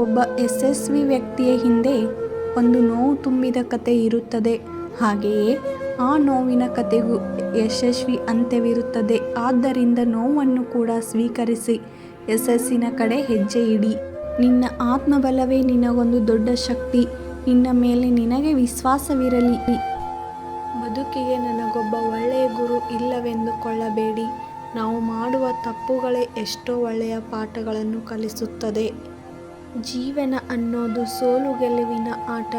ಒಬ್ಬ ಯಶಸ್ವಿ ವ್ಯಕ್ತಿಯ ಹಿಂದೆ ಒಂದು ನೋವು ತುಂಬಿದ ಕತೆ ಇರುತ್ತದೆ. ಹಾಗೆಯೇ ಆ ನೋವಿನ ಕತೆಗೂ ಯಶಸ್ವಿ ಅಂತ್ಯವಿರುತ್ತದೆ. ಆದ್ದರಿಂದ ನೋವನ್ನು ಕೂಡ ಸ್ವೀಕರಿಸಿ, ಯಶಸ್ಸಿನ ಕಡೆ ಹೆಜ್ಜೆ ಇಡಿ. ನಿನ್ನ ಆತ್ಮಬಲವೇ ನಿನಗೊಂದು ದೊಡ್ಡ ಶಕ್ತಿ. ನಿನ್ನ ಮೇಲೆ ನಿನಗೆ ವಿಶ್ವಾಸವಿರಲಿ. ಬದುಕಿಗೆ ನನಗೊಬ್ಬ ಒಳ್ಳೆಯ ಗುರು ಇಲ್ಲವೆಂದುಕೊಳ್ಳಬೇಡಿ. ನಾವು ಮಾಡುವ ತಪ್ಪುಗಳೇ ಎಷ್ಟೋ ಒಳ್ಳೆಯ ಪಾಠಗಳನ್ನು ಕಲಿಸುತ್ತದೆ. ಜೀವನ ಅನ್ನೋದು ಸೋಲು ಗೆಲುವಿನ ಆಟ.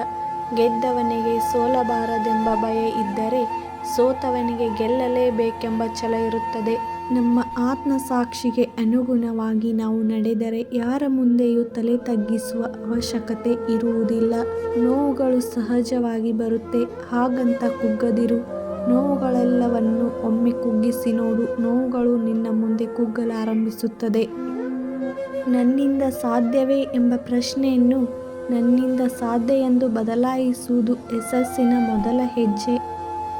ಗೆದ್ದವನಿಗೆ ಸೋಲಬಾರದೆಂಬ ಭಯ ಇದ್ದರೆ ಸೋತವನಿಗೆ ಗೆಲ್ಲಲೇಬೇಕೆಂಬ ಛಲ ಇರುತ್ತದೆ. ನಮ್ಮ ಆತ್ಮ ಸಾಕ್ಷಿಗೆ ಅನುಗುಣವಾಗಿ ನಾವು ನಡೆದರೆ ಯಾರ ಮುಂದೆಯೂ ತಲೆ ತಗ್ಗಿಸುವ ಅವಶ್ಯಕತೆ ಇರುವುದಿಲ್ಲ. ನೋವುಗಳು ಸಹಜವಾಗಿ ಬರುತ್ತೆ. ಹಾಗಂತ ಕುಗ್ಗದಿರು. ನೋವುಗಳೆಲ್ಲವನ್ನು ಒಮ್ಮೆ ಕುಗ್ಗಿಸಿ ನೋಡು. ನೋವುಗಳು ನಿನ್ನ ಮುಂದೆ ಕುಗ್ಗಲಾರಂಭಿಸುತ್ತದೆ. ನನ್ನಿಂದ ಸಾಧ್ಯವೇ ಎಂಬ ಪ್ರಶ್ನೆಯನ್ನು ನನ್ನಿಂದ ಸಾಧ್ಯ ಎಂದು ಬದಲಾಯಿಸುವುದು ಯಶಸ್ಸಿನ ಮೊದಲ ಹೆಜ್ಜೆ.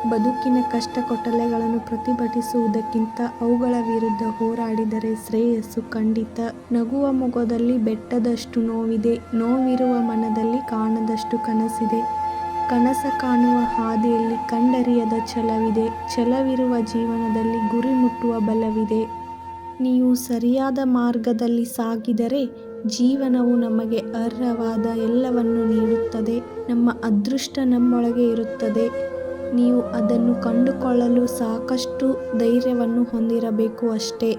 ಬದುಕಿನ ಕಷ್ಟ ಕೊಟ್ಟಲೆಗಳನ್ನು ಪ್ರತಿಭಟಿಸುವುದಕ್ಕಿಂತ ಅವುಗಳ ವಿರುದ್ಧ ಹೋರಾಡಿದರೆ ಶ್ರೇಯಸ್ಸು ಖಂಡಿತ. ನಗುವ ಮುಖದಲ್ಲಿ ಬೆಟ್ಟದಷ್ಟು ನೋವಿದೆ, ನೋವಿರುವ ಮನದಲ್ಲಿ ಕಾಣದಷ್ಟು ಕನಸಿದೆ. ಕನಸ ಕಾಣುವ ಹಾದಿಯಲ್ಲಿ ಕಂಡರಿಯದ ಛಲವಿದೆ, ಛಲವಿರುವ ಜೀವನದಲ್ಲಿ ಗುರಿ ಮುಟ್ಟುವ ಬಲವಿದೆ. ನೀವು ಸರಿಯಾದ ಮಾರ್ಗದಲ್ಲಿ ಸಾಗಿದರೆ ಜೀವನವು ನಮಗೆ ಅರ್ಹವಾದ ಎಲ್ಲವನ್ನು ನೀಡುತ್ತದೆ. ನಮ್ಮ ಅದೃಷ್ಟ ನಮ್ಮೊಳಗೆ ಇರುತ್ತದೆ. ನೀವು ಅದನ್ನು ಕಂಡುಕೊಳ್ಳಲು ಸಾಕಷ್ಟು ಧೈರ್ಯವನ್ನು ಹೊಂದಿರಬೇಕು ಅಷ್ಟೇ.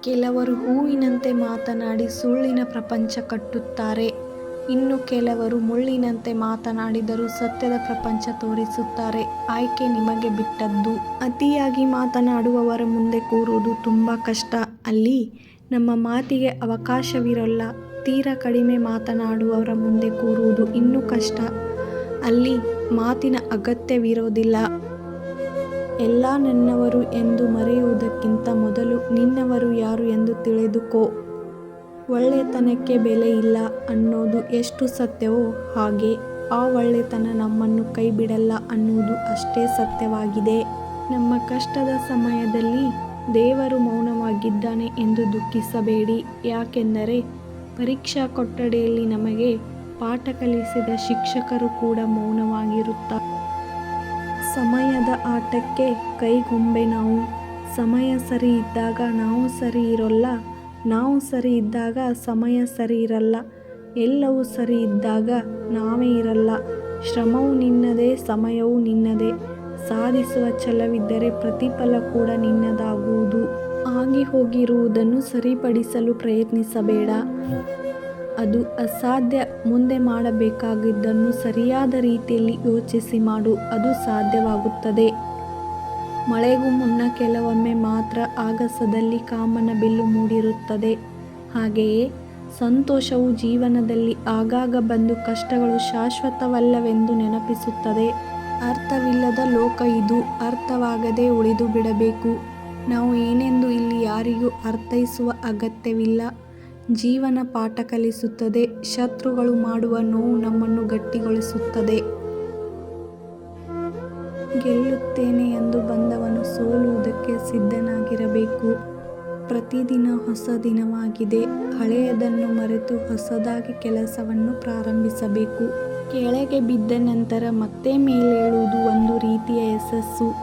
ಕೆಲವರು ಹೂವಿನಂತೆ ಮಾತನಾಡಿ ಸುಳ್ಳಿನ ಪ್ರಪಂಚ ಕಟ್ಟುತ್ತಾರೆ. ಇನ್ನು ಕೆಲವರು ಮುಳ್ಳಿನಂತೆ ಮಾತನಾಡಿದರೂ ಸತ್ಯದ ಪ್ರಪಂಚ ತೋರಿಸುತ್ತಾರೆ. ಆಯ್ಕೆ ನಿಮಗೆ ಬಿಟ್ಟದ್ದು. ಅತಿಯಾಗಿ ಮಾತನಾಡುವವರ ಮುಂದೆ ಕೂರುವುದು ತುಂಬ ಕಷ್ಟ. ಅಲ್ಲಿ ನಮ್ಮ ಮಾತಿಗೆ ಅವಕಾಶವಿರಲ್ಲ. ತೀರ ಕಡಿಮೆ ಮಾತನಾಡುವವರ ಮುಂದೆ ಕೂರುವುದು ಇನ್ನೂ ಕಷ್ಟ. ಅಲ್ಲಿ ಮಾತಿನ ಅಗತ್ಯವಿರೋದಿಲ್ಲ. ಎಲ್ಲ ನನ್ನವರು ಎಂದು ಮರೆಯುವುದಕ್ಕಿಂತ ಮೊದಲು ನಿನ್ನವರು ಯಾರು ಎಂದು ತಿಳಿದುಕೋ. ಒಳ್ಳೆತನಕ್ಕೆ ಬೆಲೆ ಇಲ್ಲ ಅನ್ನೋದು ಎಷ್ಟು ಸತ್ಯವೋ ಹಾಗೆ ಆ ಒಳ್ಳೆತನ ನಮ್ಮನ್ನು ಕೈ ಬಿಡಲ್ಲ ಅನ್ನೋದು ಅಷ್ಟೇ ಸತ್ಯವಾಗಿದೆ. ನಮ್ಮ ಕಷ್ಟದ ಸಮಯದಲ್ಲಿ ದೇವರು ಮೌನವಾಗಿದ್ದಾನೆ ಎಂದು ದುಃಖಿಸಬೇಡಿ. ಯಾಕೆಂದರೆ ಪರೀಕ್ಷಾ ಕೊಠಡಿಯಲ್ಲಿ ನಮಗೆ ಪಾಠ ಕಲಿಸಿದ ಶಿಕ್ಷಕರು ಕೂಡ ಮೌನವಾಗಿರುತ್ತಾರೆ. ಸಮಯದ ಆಟಕ್ಕೆ ಕೈಗೊಂಬೆ ನಾವು. ಸಮಯ ಸರಿ ಇದ್ದಾಗ ನಾವು ಸರಿ ಇರೋಲ್ಲ. ನಾವು ಸರಿ ಇದ್ದಾಗ ಸಮಯ ಸರಿ ಇರಲ್ಲ. ಎಲ್ಲವೂ ಸರಿ ಇದ್ದಾಗ ನಾವೇ ಇರಲ್ಲ. ಶ್ರಮವು ನಿನ್ನದೇ, ಸಮಯವೂ ನಿನ್ನದೇ. ಸಾಧಿಸುವ ಛಲವಿದ್ದರೆ ಪ್ರತಿಫಲ ಕೂಡ ನಿನ್ನದಾಗುವುದು. ಆಗಿ ಹೋಗಿರುವುದನ್ನು ಸರಿಪಡಿಸಲು ಪ್ರಯತ್ನಿಸಬೇಡ. ಅದು ಅಸಾಧ್ಯ. ಮುಂದೆ ಮಾಡಬೇಕಾಗಿದ್ದನ್ನು ಸರಿಯಾದ ರೀತಿಯಲ್ಲಿ ಯೋಚಿಸಿ ಮಾಡು. ಅದು ಸಾಧ್ಯವಾಗುತ್ತದೆ. ಮಳೆಗೂ ಮುನ್ನ ಕೆಲವೊಮ್ಮೆ ಮಾತ್ರ ಆಗಸದಲ್ಲಿ ಕಾಮನ ಬಿಲ್ಲು ಮೂಡಿರುತ್ತದೆ. ಹಾಗೆಯೇ ಸಂತೋಷವು ಜೀವನದಲ್ಲಿ ಆಗಾಗ ಬಂದು ಕಷ್ಟಗಳು ಶಾಶ್ವತವಲ್ಲವೆಂದು ನೆನಪಿಸುತ್ತದೆ. ಅರ್ಥವಿಲ್ಲದ ಲೋಕ ಇದು. ಅರ್ಥವಾಗದೆ ಉಳಿದು ಬಿಡಬೇಕು. ನಾವು ಏನೆಂದು ಇಲ್ಲಿ ಯಾರಿಗೂ ಅರ್ಥೈಸುವ ಅಗತ್ಯವಿಲ್ಲ. ಜೀವನ ಪಾಠ ಕಲಿಸುತ್ತದೆ. ಶತ್ರುಗಳು ಮಾಡುವ ನೋವು ನಮ್ಮನ್ನು ಗಟ್ಟಿಗೊಳಿಸುತ್ತದೆ. ಗೆಲ್ಲುತ್ತೇನೆ ಎಂದು ಸೋಲುವುದಕ್ಕೆ ಸಿದ್ಧನಾಗಿರಬೇಕು. ಪ್ರತಿದಿನ ಹೊಸ ದಿನವಾಗಿದೆ. ಹಳೆಯದನ್ನು ಮರೆತು ಹೊಸದಾಗಿ ಕೆಲಸವನ್ನು ಪ್ರಾರಂಭಿಸಬೇಕು. ಕೆಳಗೆ ಬಿದ್ದ ನಂತರ ಮತ್ತೆ ಮೇಲೇಳುವುದು ಒಂದು ರೀತಿಯ ಯಶಸ್ಸು.